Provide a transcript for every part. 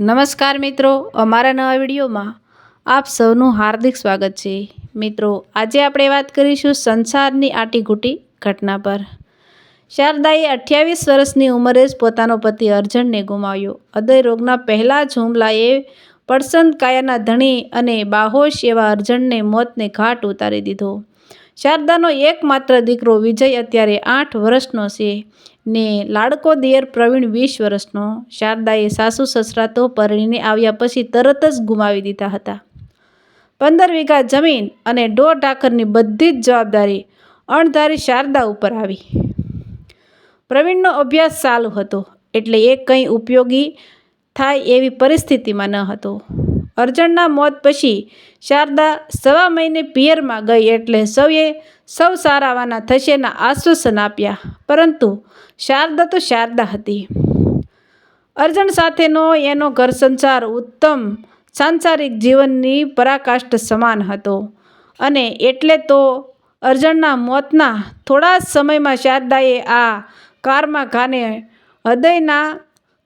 નમસ્કાર મિત્રો, અમારા નવા વિડીયોમાં આપ સૌનું હાર્દિક સ્વાગત છે. મિત્રો, આજે આપણે વાત કરીશું સંસારની આટીઘૂટી ઘટના પર. શારદાએ અઠ્યાવીસ વર્ષની ઉંમરે જ પોતાનો પતિ અર્જણને ગુમાવ્યો. હૃદય રોગના પહેલા જ હુમલાએ પડસંદ કાયાના ધણી અને બાહોશ એવા અર્જણને મોતને ઘાટ ઉતારી દીધો. શારદાનો એકમાત્ર દીકરો વિજય અત્યારે આઠ વર્ષનો છે. ને લાડકો દિયર પ્રવીણ વીસ વર્ષનો, શારદાએ સાસુ સસરા તો પરણીને આવ્યા પછી તરત જ ગુમાવી દીધા હતા. પંદર વીઘા જમીન અને દોઢ આખરની બધી જ જવાબદારી અણધારી શારદા ઉપર આવી. પ્રવીણનો અભ્યાસ ચાલુ હતો, એટલે એ કંઈ ઉપયોગી થાય એવી પરિસ્થિતિમાં ન હતો. અર્જણના મોત પછી શારદા સવા મહિને પિયરમાં ગઈ એટલે સૌએ સૌ સારાવાના થશેના આશ્વાસન આપ્યા. પરંતુ શારદા તો શારદા હતી. અર્જણ સાથેનો એનો ઘર સંસાર ઉત્તમ સાંસારિક જીવનની પરાકાષ્ઠ સમાન હતો. અને એટલે તો અર્જણના મોતના થોડા જ સમયમાં શારદાએ આ કારમાં ઘાને હૃદયના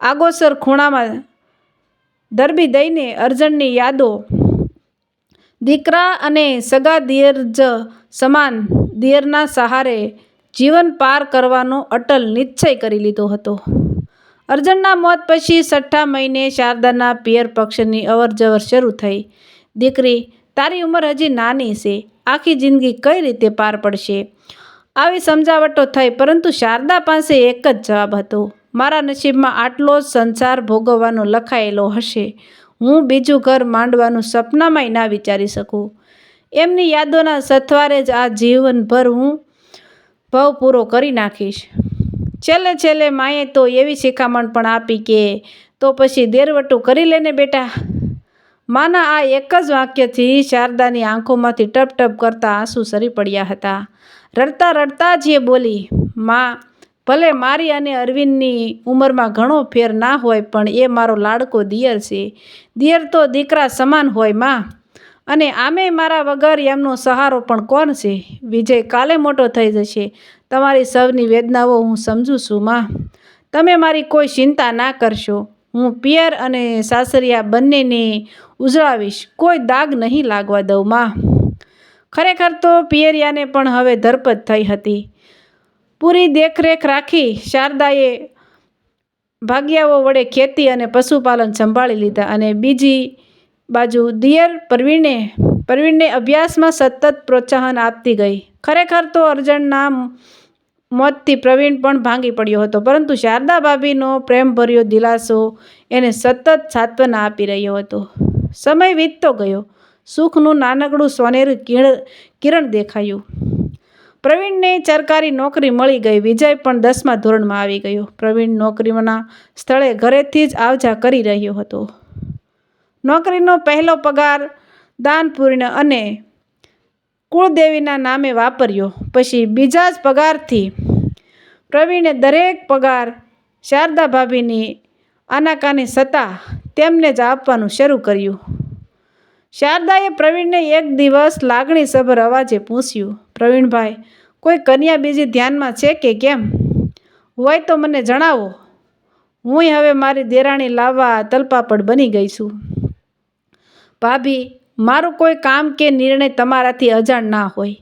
આગોસર ખૂણામાં દરબી દઈને અર્જણની યાદો. દીકરા અને સગા દિયરજ સમાન. દિયરના સહારે જીવન પાર કરવાનો અટલ નિશ્ચય કરી લીધો હતો. અર્જણના મોત પછી છઠ્ઠા મહિને શારદાના પિયર પક્ષની અવરજવર શરૂ થઈ. દીકરી, તારી ઉંમર હજી નાની છે. આખી જિંદગી કઈ રીતે પાર પડશે? આવી સમજાવટો થઈ, પરંતુ શારદા પાસે એક જ જવાબ હતો. મારા નસીબમાં આટલો જ સંસાર ભોગવવાનો લખાયેલો હશે. હું બીજું ઘર માંડવાનું સપનામાંય ના વિચારી શકું. એમની યાદોના સથવારે જ આ જીવનભર હું ભવ પૂરો કરી નાખીશ. છેલ્લે છેલ્લે માએ તો એવી શિખામણ પણ આપી કે, તો પછી દેરવટું કરી લેને બેટા. માના આ એક જ વાક્યથી શારદાની આંખોમાંથી ટપ ટપ કરતા આંસુ સરી પડ્યા હતા. રડતા રડતા જ એ બોલી, માં ભલે મારી અને અરવિંદની ઉંમરમાં ઘણો ફેર ના હોય, પણ એ મારો લાડકો દિયર છે. દિયર તો દીકરા સમાન હોયમાં. અને આમે મારા વગર એમનો સહારો પણ કોણ છે? વિજય કાલે મોટો થઈ જશે. તમારી સૌની વેદનાઓ હું સમજું છું માં. તમે મારી કોઈ ચિંતા ના કરશો. હું પિયર અને સાસરિયા બંનેને ઉજળાવીશ. કોઈ દાગ નહીં લાગવા દઉં માં. ખરેખર તો પિયરિયાને પણ હવે ધરપત થઈ હતી. પૂરી દેખરેખ રાખી શારદાએ ભાગ્યાઓ વડે ખેતી અને પશુપાલન સંભાળી લીધા અને બીજી બાજુ દિયર પરવીણે પરવીણને અભ્યાસમાં સતત પ્રોત્સાહન આપતી ગઈ. ખરેખર તો અર્જણના મોતથી પ્રવીણ પણ ભાંગી પડ્યો હતો, પરંતુ શારદા ભાભીનો પ્રેમભર્યો દિલાસો એને સતત સાત્વના આપી રહ્યો હતો. સમય વીતતો ગયો. સુખનું નાનકડું સોનેરું કિરણ કિરણ દેખાયું. પ્રવીણને સરકારી નોકરી મળી ગઈ. વિજય પણ દસમા ધોરણમાં આવી ગયો. પ્રવીણ નોકરીના સ્થળે ઘરેથી જ આવજા કરી રહ્યો હતો. નોકરીનો પહેલો પગાર દાનપૂર્ણ અને કુળદેવીના નામે વાપર્યો. પછી બીજા જ પગારથી પ્રવીણે દરેક પગાર શારદા ભાભીની આનાકાની સત્તા તેમને જ આપવાનું શરૂ કર્યું. શારદાએ પ્રવીણને એક દિવસ લાગણીસભર અવાજે પૂછ્યું, પ્રવીણભાઈ, કોઈ કન્યા બીજી ધ્યાનમાં છે કે કેમ? હોય તો મને જણાવો. હું હવે મારી દેરાણી લાવવા તલપાપડ બની ગઈ છું. ભાભી, મારું કોઈ કામ કે નિર્ણય તમારાથી અજાણ ના હોય.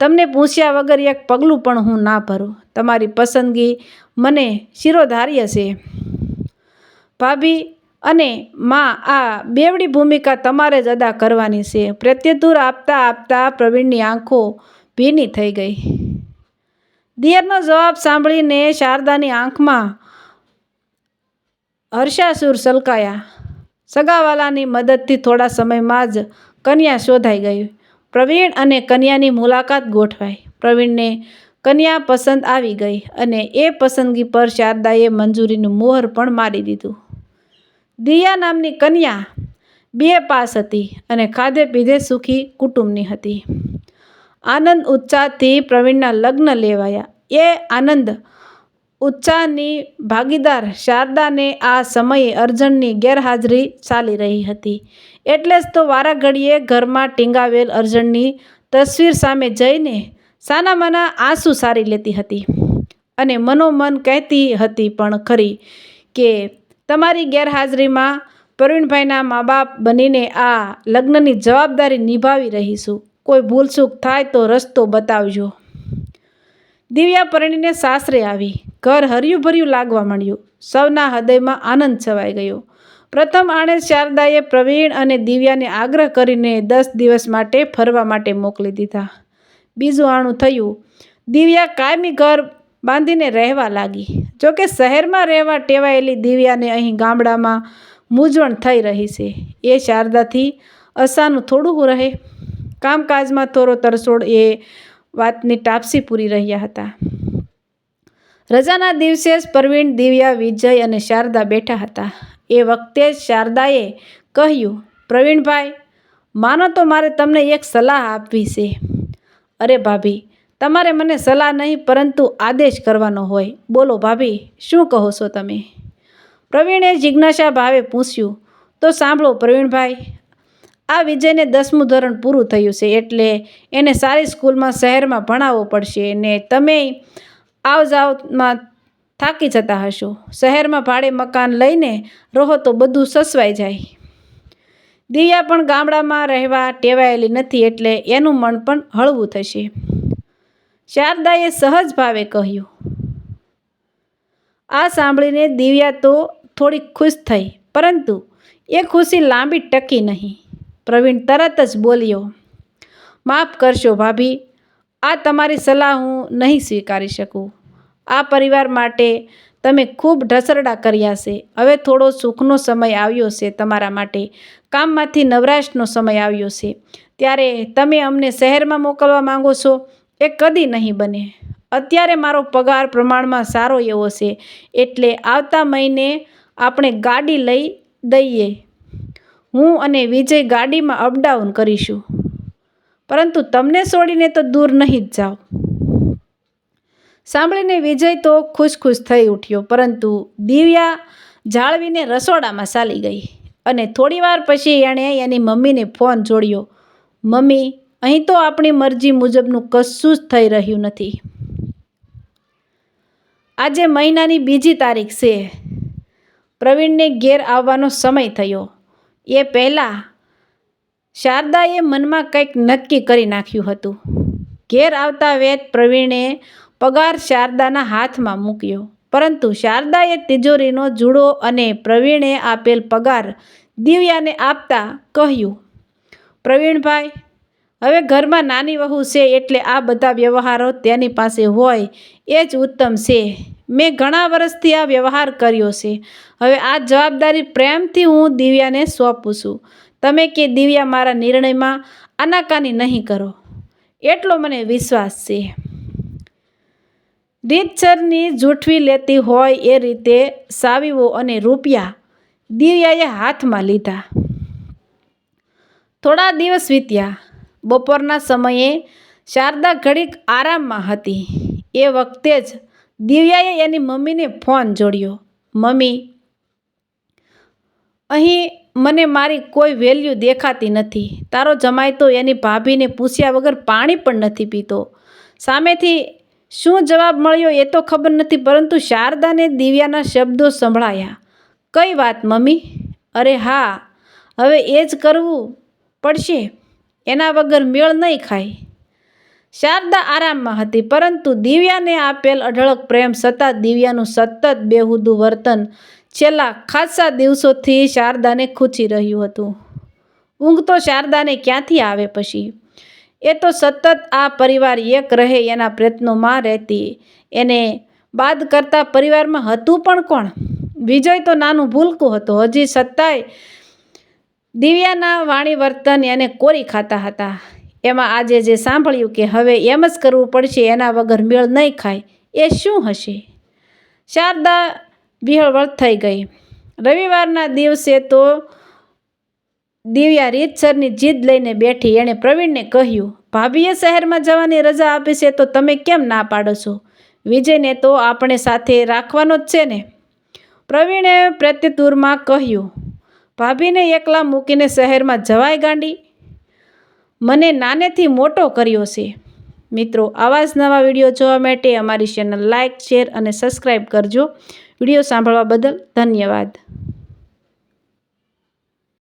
તમને પૂછ્યા વગર એક પગલું પણ હું ના ભરું. તમારી પસંદગી મને શિરોધાર્ય છે. ભાભી અને માં આ બેવડી ભૂમિકા તમારે જ અદા કરવાની છે. પ્રત્યુત્તર આપતા આપતા પ્રવીણની આંખો ભીની થઈ ગઈ. દિયરનો જવાબ સાંભળીને શારદાની આંખમાં હર્ષાસુર સલકાયા. સગાવાલાની મદદથી થોડા સમયમાં જ કન્યા શોધાઈ ગઈ. પ્રવીણ અને કન્યાની મુલાકાત ગોઠવાઈ. પ્રવીણને કન્યા પસંદ આવી ગઈ અને એ પસંદગી પર શારદાએ મંજૂરીનું મોહર પણ મારી દીધું. દિયા નામની કન્યા બે પાસ હતી અને ખાધે પીધે સુખી કુટુંબની હતી. આનંદ ઉત્સાહથી પ્રવીણના લગ્ન લેવાયા. એ આનંદ ઉત્સાહની ભાગીદાર શારદાને આ સમયે અર્જણની ગેરહાજરી ચાલી રહી હતી. એટલે જ તો વારાઘડીએ ઘરમાં ટીંગાવેલ અર્જણની તસવીર સામે જઈને સાનામાના આંસુ સારી લેતી હતી. અને મનોમન કહેતી હતી પણ ખરી કે તમારી ગેરહાજરીમાં પ્રવીણભાઈના મા બાપ બનીને આ લગ્નની જવાબદારી નિભાવી રહીશું. કોઈ ભૂલચૂક થાય તો રસ્તો બતાવજો. દિવ્યા પરણીને સાસરે આવી. ઘર હર્યું ભર્યું લાગવા માંડ્યું. સૌના હૃદયમાં આનંદ છવાઈ ગયો. પ્રથમ આણે શારદાએ પ્રવીણ અને દિવ્યાને આગ્રહ કરીને દસ દિવસ માટે ફરવા માટે મોકલી દીધા. બીજું આણું થયું. દિવ્યા કાયમી ઘર બાંધીને રહેવા લાગી. જોકે શહેરમાં રહેવા ટેવાયેલી દિવ્યાને અહીં ગામડામાં મૂંઝવણ થઈ રહી છે. એ શારદાથી અસાનું થોડું રહે. કામકાજમાં થોડો તરસોડ એ વાતની ટાપસી પૂરી રહ્યા હતા. રજાના દિવસે જ પ્રવીણ દિવ્યા, વિજય અને શારદા બેઠા હતા. એ વખતે જ શારદાએ કહ્યું, પ્રવીણભાઈ, માનો તો મારે તમને એક સલાહ આપવી છે. અરે ભાભી તમારે મને સલાહ નહીં, પરંતુ આદેશ કરવાનો હોય. બોલો ભાભી, શું કહો છો તમે? પ્રવીણે જિજ્ઞાસા ભાવે પૂછ્યું, તો સાંભળો પ્રવીણભાઈ, આ વિજયને દસમું ધોરણ પૂરું થયું છે, એટલે એને સારી સ્કૂલમાં શહેરમાં ભણાવવો પડશે ને તમે આવ જાવમાં થાકી જતા હશો. શહેરમાં ભાડે મકાન લઈને રહો તો બધું સસવાઈ જાય. દિવ્યા પણ ગામડામાં રહેવા ટેવાયેલી નથી, એટલે એનું મન પણ હળવું થશે. શારદાએ સહજ ભાવે કહ્યું. આ સાંભળીને દિવ્યા તો થોડી ખુશ થઈ, પરંતુ એ ખુશી લાંબી ટકી નહીં. પ્રવીણ તરત જ બોલ્યો, માફ કરશો ભાભી, આ તમારી સલાહ હું નહીં સ્વીકારી શકું. આ પરિવાર માટે તમે ખૂબ ઢસરડા કર્યા છે. હવે થોડો સુખનો સમય આવ્યો છે તમારા માટે. કામમાંથી નવરાશનો સમય આવ્યો છે. ત્યારે તમે અમને શહેરમાં મોકલવા માંગો છો? એ કદી નહીં બને. અત્યારે મારો પગાર પ્રમાણમાં સારો એવો છે, એટલે આવતા મહિને આપણે ગાડી લઈ દઈએ. હું અને વિજય ગાડીમાં અપડાઉન કરીશું. પરંતુ તમને છોડીને તો દૂર નહીં જ જાઓ. સાંભળીને વિજય તો ખુશ ખુશ થઈ ઉઠ્યો, પરંતુ દિવ્યા જાળવીને રસોડામાં ચાલી ગઈ અને થોડીવાર પછી એણે એની મમ્મીને ફોન જોડ્યો. મમ્મી અહીં તો આપણી મરજી મુજબનું કશું જ થઈ રહ્યું નથી. આજે મહિનાની બીજી તારીખ છે. પ્રવીણને ઘેર આવવાનો સમય થયો. એ પહેલાં શારદાએ મનમાં કંઈક નક્કી કરી નાખ્યું હતું. ઘેર આવતા વેત પ્રવીણે પગાર શારદાના હાથમાં મૂક્યો. પરંતુ શારદાએ તિજોરીનો જુડો અને પ્રવીણે આપેલ પગાર દિવ્યાને આપતા કહ્યું, પ્રવીણભાઈ હવે ઘરમાં નાની વહુ છે એટલે આ બધા વ્યવહારો તેની પાસે હોય એ જ ઉત્તમ છે. મેં ઘણા વર્ષથી આ વ્યવહાર કર્યો છે. હવે આ જવાબદારી પ્રેમથી હું દિવ્યાને સોંપું છું. તમે કે દિવ્યા મારા નિર્ણયમાં આનાકાની નહીં કરો. એટલો મને વિશ્વાસ છે. રીતસરની જૂઠવી લેતી હોય એ રીતે સાવીઓ અને રૂપિયા દિવ્યાએ હાથમાં લીધા. થોડા દિવસ વીત્યા. બપોરના સમયે શારદા ઘડીક આરામમાં હતી. એ વખતે જ દિવ્યાએ એની મમ્મીને ફોન જોડ્યો. મમ્મી, અહીં મને મારી કોઈ વેલ્યુ દેખાતી નથી. તારો જમાય તો એની ભાભીને પૂછ્યા વગર પાણી પણ નથી પીતો. સામેથી શું જવાબ મળ્યો એ તો ખબર નથી, પરંતુ શારદાને દિવ્યાના શબ્દો સંભળાયા. કઈ વાત, મમ્મી? અરે હા, હવે એ જ કરવું પડશે. એના વગર મેળ નહીં ખાય. શારદા આરામમાં હતી, પરંતુ દિવ્યાને આપેલ અઢળક પ્રેમ છતાં દિવ્યાનું સતત બેહુદું વર્તન છેલ્લા ખાસા દિવસોથી શારદાને ખૂચી રહ્યું હતું. ઊંઘ તો શારદાને ક્યાંથી આવે પછી? એ તો સતત આ પરિવાર એક રહે એના પ્રયત્નોમાં રહેતી. એને બાદ કરતા પરિવારમાં હતું પણ કોણ? વિજય તો નાનું ભૂલકું હતું, હજી છતાંય દિવ્યાના વાણી વર્તન એને કોરી ખાતા હતા. એમાં આજે જે સાંભળ્યું કે હવે એમ જ કરવું પડશે, એના વગર મેળ નહીં ખાય, એ શું હશે? શારદા વિહળવળ થઈ ગઈ. રવિવારના દિવસે તો દિવ્યા રીતસરની જીદ લઈને બેઠી. એણે પ્રવીણને કહ્યું, ભાભીએ શહેરમાં જવાની રજા આપી છે તો તમે કેમ ના પાડો છો? વિજયને તો આપણે સાથે રાખવાનો જ છે ને? પ્રવીણે પ્રત્યુત્તરમાં કહ્યું ભાભીને એકલા મૂકીને શહેરમાં જવાય ગાંડી? મને નાનેથી મોટો કર્યો છે. મિત્રો, આવા જ નવા વીડિયો જોવા માટે અમારી ચેનલ લાઇક શેર અને સબસ્ક્રાઈબ કરજો. વીડિયો સાંભળવા બદલ ધન્યવાદ.